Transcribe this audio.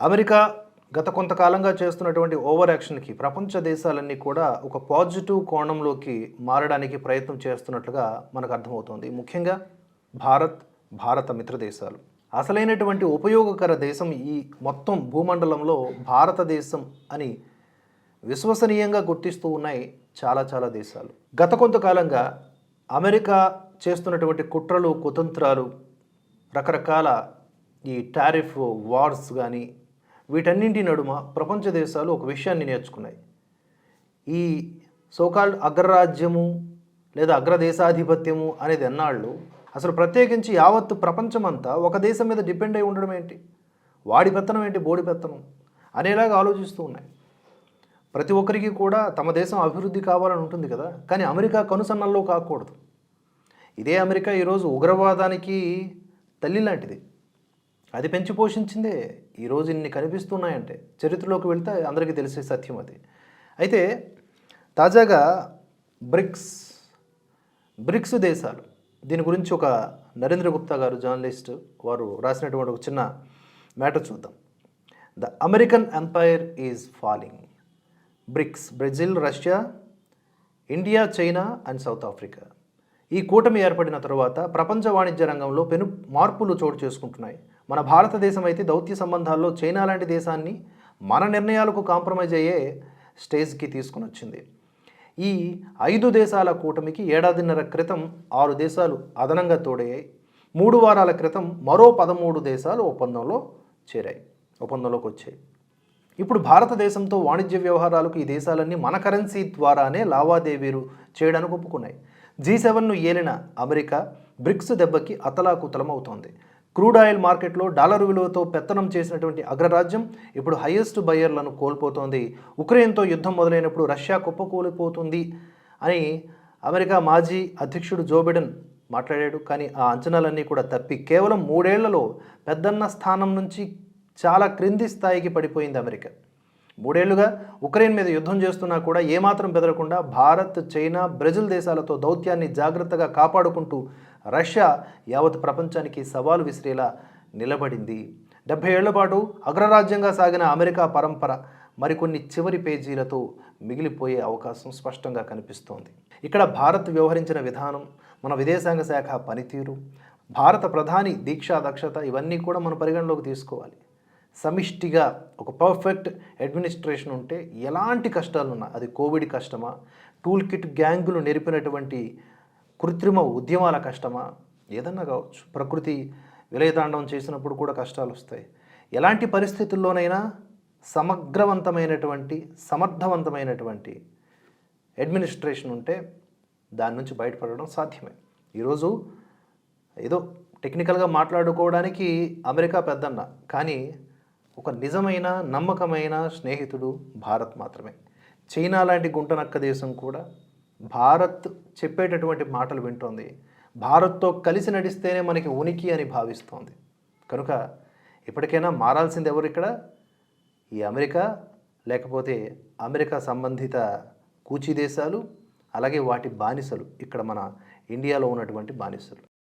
America గత కొంతకాలంగా చేస్తున్నటువంటి ఓవర్ యాక్షన్కి ప్రపంచ దేశాలన్నీ కూడా ఒక పాజిటివ్ కోణంలోకి మారడానికి ప్రయత్నం చేస్తున్నట్లుగా మనకు అర్థమవుతోంది. ముఖ్యంగా భారత్ భారత మిత్ర దేశాలు. అసలైనటువంటి ఉపయోగకర దేశం ఈ మొత్తం భూమండలంలో భారతదేశం అని విశ్వసనీయంగా గుర్తిస్తూ ఉన్నాయి చాలా చాలా దేశాలు. గత కొంతకాలంగా అమెరికా చేస్తున్నటువంటి కుట్రలు కుతంత్రాలు రకరకాల ఈ టారిఫ్ వార్స్ కానీ వీటన్నింటి నడుమ ప్రపంచ దేశాలు ఒక విషయాన్ని నేర్చుకున్నాయి. ఈ సోకాల్డ్ అగ్రరాజ్యము లేదా అగ్రదేశాధిపత్యము అనేది ఎన్నాళ్ళు అసలు ప్రత్యేకించి యావత్తు ప్రపంచమంతా ఒక దేశం మీద డిపెండ్ అయి ఉండడం ఏంటి? వాడి పెత్తనం ఏంటి? బోడి పెత్తనం? అనేలాగా ఆలోచిస్తూ ఉన్నాయి. ప్రతి ఒక్కరికి కూడా తమ దేశం అభివృద్ధి కావాలని ఉంటుంది కదా? కానీ అమెరికా కనుసన్నల్లో కాకూడదు. ఇదే అమెరికా ఈరోజు ఉగ్రవాదానికి తల్లి లాంటిది. అది పెంచి పోషించిందే. ఈరోజు ఇన్ని కనిపిస్తున్నాయంటే. చరిత్రలోకి వెళ్తే అందరికీ తెలిసే సత్యం అది. అయితే తాజాగా బ్రిక్స్ బ్రిక్స్ దేశాలు దీని గురించి ఒక నరేంద్ర గుప్తా గారు జర్నలిస్ట్ వారు రాసినటువంటి ఒక చిన్న మ్యాటర్ చూద్దాం. The American empire is falling. BRICS Brazil Russia India China and South Africa. ఈ కూటమి ఏర్పడిన తర్వాత ప్రపంచ వాణిజ్య రంగంలో పెను మార్పులు చోటు చేసుకుంటున్నాయి. మన భారతదేశం అయితే దౌత్య సంబంధాల్లో చైనా లాంటి దేశాన్ని మన నిర్ణయాలకు కాంప్రమైజ్ అయ్యే స్టేజ్కి తీసుకుని వచ్చింది ఈ ఐదు దేశాల కూటమికి ఏడాదిన్నర క్రితం ఆరు దేశాలు అదనంగా తోడయ్యాయి. మూడు వారాల క్రితం మరో పదమూడు దేశాలు ఒప్పందంలో చేరాయి ఒప్పందంలోకి వచ్చాయి. ఇప్పుడు భారతదేశంతో వాణిజ్య వ్యవహారాలకు ఈ దేశాలన్నీ మన కరెన్సీ ద్వారానే లావాదేవీలు చేయడానికి ఒప్పుకున్నాయి. జీ సెవెన్ను ఏలిన అమెరికా బ్రిక్స్ దెబ్బకి అతలాకుతలం అవుతోంది క్రూడ్ ఆయిల్ మార్కెట్లో డాలర్ విలువతో పెత్తనం చేసినటువంటి అగ్రరాజ్యం ఇప్పుడు హైయెస్ట్ బయ్యర్లను కోల్పోతోంది. ఉక్రెయిన్తో యుద్ధం మొదలైనప్పుడు రష్యా కుప్పకూలిపోతుంది అని అమెరికా మాజీ అధ్యక్షుడు జో బిడెన్ మాట్లాడాడు. కానీ ఆ అంచనాలన్నీ కూడా తప్పి. కేవలం మూడేళ్ళలో పెద్దన్న స్థానం నుంచి చాలా క్రింది స్థాయికి పడిపోయింది అమెరికా. మూడేళ్ళుగా ఉక్రెయిన్ మీద యుద్ధం చేస్తున్నా కూడా ఏమాత్రం బెదరకుండా భారత్ చైనా బ్రెజిల్ దేశాలతో దౌత్యాన్ని జాగ్రత్తగా కాపాడుకుంటూ రష్యా యావత్ ప్రపంచానికి సవాలు విసిరేలా నిలబడింది. డెబ్బై ఏళ్ళ పాటు అగ్రరాజ్యంగా సాగిన అమెరికా పరంపర మరికొన్ని చివరి పేజీలతో మిగిలిపోయే అవకాశం స్పష్టంగా కనిపిస్తోంది. ఇక్కడ భారత్ వ్యవహరించిన విధానం మన విదేశాంగ శాఖ పనితీరు భారత ప్రధాని దీక్షా దక్షత ఇవన్నీ కూడా మనం పరిగణలోకి తీసుకోవాలి. సమిష్టిగా ఒక పర్ఫెక్ట్ అడ్మినిస్ట్రేషన్ ఉంటే ఎలాంటి కష్టాలు ఉన్నా అది కోవిడ్ కష్టమా టూల్ కిట్ గ్యాంగులు నెరిపినటువంటి కృత్రిమ ఉద్యమాల కష్టమా ఏదన్నా కావచ్చు. ప్రకృతి విలయతాండవం చేసినప్పుడు కూడా కష్టాలు వస్తాయి. ఎలాంటి పరిస్థితుల్లోనైనా సమగ్రవంతమైనటువంటి సమర్థవంతమైనటువంటి అడ్మినిస్ట్రేషన్ ఉంటే దాని నుంచి బయటపడడం సాధ్యమే. ఈరోజు ఏదో టెక్నికల్గా మాట్లాడుకోవడానికి అమెరికా పెద్దన్న కానీ ఒక నిజమైన నమ్మకమైన స్నేహితుడు భారత్ మాత్రమే. చైనా లాంటి గుంటనక్క దేశం కూడా భారత్ చెప్పేటటువంటి మాటలు వింటోంది. భారత్తో కలిసి నడిస్తేనే మనకి ఉనికి అని భావిస్తోంది. కనుక ఇప్పటికైనా మారాల్సింది ఎవరు ఇక్కడ? ఈ అమెరికా లేకపోతే అమెరికా సంబంధిత కూచి దేశాలు అలాగే వాటి బానిసలు ఇక్కడ మన ఇండియాలో ఉన్నటువంటి బానిసలు.